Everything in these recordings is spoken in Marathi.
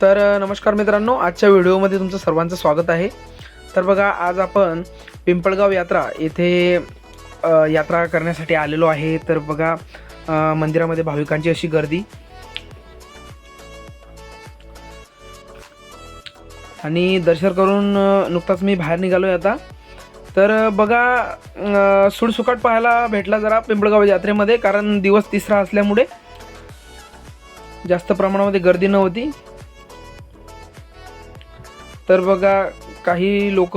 तर नमस्कार मित्रांनो आजच्या व्हिडिओमध्ये तुमचं सर्वांचं स्वागत आहे. तर बघा आज आपण पिंपळगाव यात्रा येथे यात्रा करण्यासाठी आलेलो आहे. तर बघा मंदिरामध्ये भाविकांची अशी गर्दी. आणि दर्शन करून नुकताच मी बाहेर निघालो आहे आता. तर बघा सुडसुकाट पाहायला भेटला जरा पिंपळगाव यात्रेमध्ये कारण दिवस तिसरा असल्यामुळे जास्त प्रमाणामध्ये गर्दी नव्हती. तर बघा काही लोक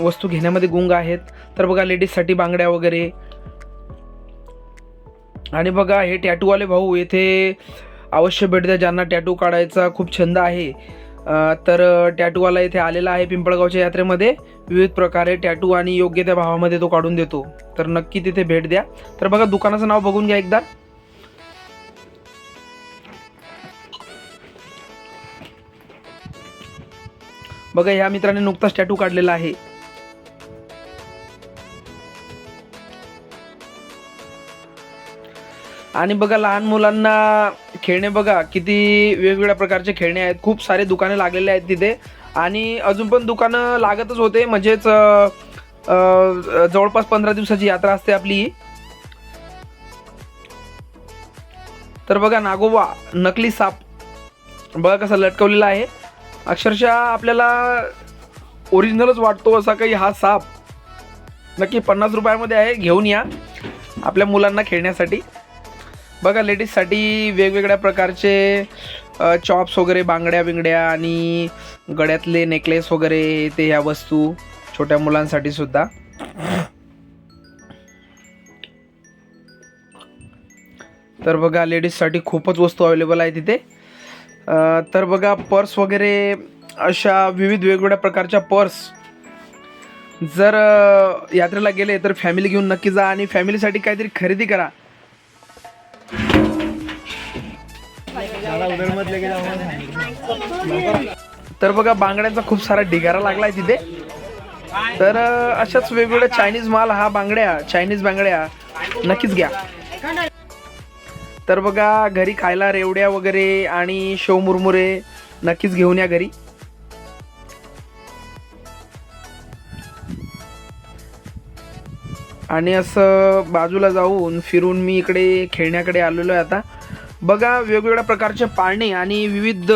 वस्तू घेण्यामध्ये गुंग आहेत. तर बघा लेडीजसाठी बांगड्या वगैरे. आणि बघा हे टॅटूवाले भाऊ येथे अवश्य भेट द्या ज्यांना टॅटू काढायचा खूप छंद आहे. तर टॅटूवाला इथे आलेला आहे पिंपळगावच्या यात्रेमध्ये. विविध प्रकारे टॅटू आणि योग्य त्या भावामध्ये तो काढून देतो. तर नक्की तिथे भेट द्या. तर बघा दुकानाचं नाव बघून घ्या एकदा. बघा ह्या मित्राने नुकताच टॅटू काढलेला आहे. आणि बघा लहान मुलांना खेळणे बघा किती वेगवेगळ्या प्रकारचे खेळणे आहेत. खूप सारे दुकाने लागलेले आहेत तिथे. आणि अजून पण दुकानं लागतच होते. म्हणजेच जवळपास पंधरा दिवसाची यात्रा असते आपली. ही. तर बघा नागोबा नकली साप. बघा कसा लटकवलेला आहे. अक्षरशः आपल्याला ओरिजिनलच वाटतो असा काही हा साप. नक्की पन्नास रुपयामध्ये आहे घेऊन या. आपल्या मुलांना खेळण्यासाठी. बघा लेडीजसाठी वेगवेगळ्या प्रकारचे चॉप्स वगैरे बांगड्या बिंगड्या आणि गळ्यातले नेकलेस वगैरे ते ह्या वस्तू छोट्या मुलांसाठी सुद्धा. तर बघा लेडीजसाठी खूपच वस्तू अवेलेबल आहे तिथे. तर बघा पर्स वगैरे अशा विविध वेगवेगळ्या प्रकारच्या पर्स जर यात्रेला गेले तर फॅमिली घेऊन नक्की जा आणि फॅमिलीसाठी काहीतरी खरेदी करा. तर बघा बांगड्यांचा खूप सारा ढिगारा लागलाय तिथे. तर अशाच वेगवेगळ्या चायनीज माल हा बांगड्या चायनीज बांगड्या. नक्कीच घ्या. तर बघा घरी खायला रेवड्या वगैरे आणि शेव मुरमुरे नक्कीच घेऊन या घरी. आणि असं बाजूला जाऊन फिरून मी इकडे खेळण्याकडे आलेलो आहे आता. बघा वेगवेगळ्या प्रकारचे पाळणे आणि विविध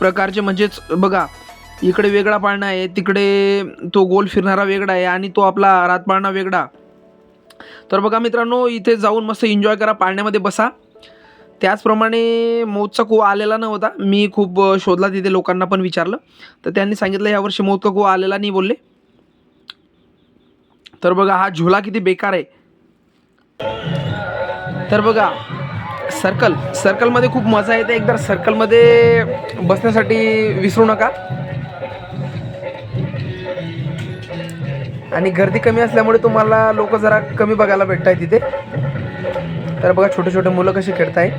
प्रकारचे म्हणजेच बघा इकडे वेगळा पाळणा आहे तिकडे तो गोल फिरणारा वेगळा आहे आणि तो आपला रातपाळणा वेगळा. तर बघा मित्रांनो इथे जाऊन मस्त एन्जॉय करा पाळण्यामध्ये बसा. त्याचप्रमाणे मौतचा कुवा आलेला नव्हता. मी खूप शोधला तिथे लोकांना पण विचारलं. तर त्यांनी सांगितलं यावर्षी मौतचा कुवा आलेला नाही बोलले. तर बघा हा झुला किती बेकार आहे. तर बघा सर्कल सर्कलमध्ये खूप मजा येते. एकदा सर्कलमध्ये बसण्यासाठी विसरू नका. आणि गर्दी कमी असल्यामुळे तुम्हाला लोक जरा कमी बघायला भेटत आहे तिथे. तर बघा छोटे छोटे मुलं कशी खेळताय.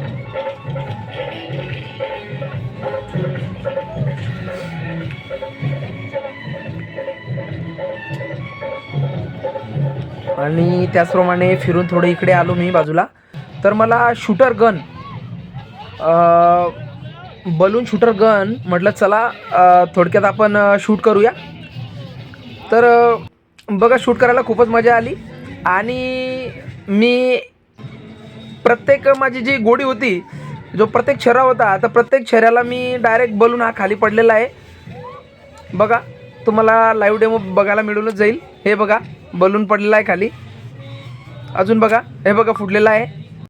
आणि त्याचप्रमाणे फिरून थोडं इकडे आलो मी बाजूला. तर मला shooter gun balloon shooter gun म्हटलं चला थोडक्यात आपण शूट करूया. तर बघा शूट करायला खूपच मजा आली. आणि मी प्रत्येक माझी जी गोडी होती जो प्रत्येक छरा होता तर प्रत्येक छऱ्याला मी डायरेक्ट बलून हा खाली पडलेला आहे. बघा तुम्हाला लाईव्ह डेमो बघायला मिळूनच जाईल. हे बघा बलून पडलेला आहे खाली. अजून बघा हे बघा फुटलेला आहे.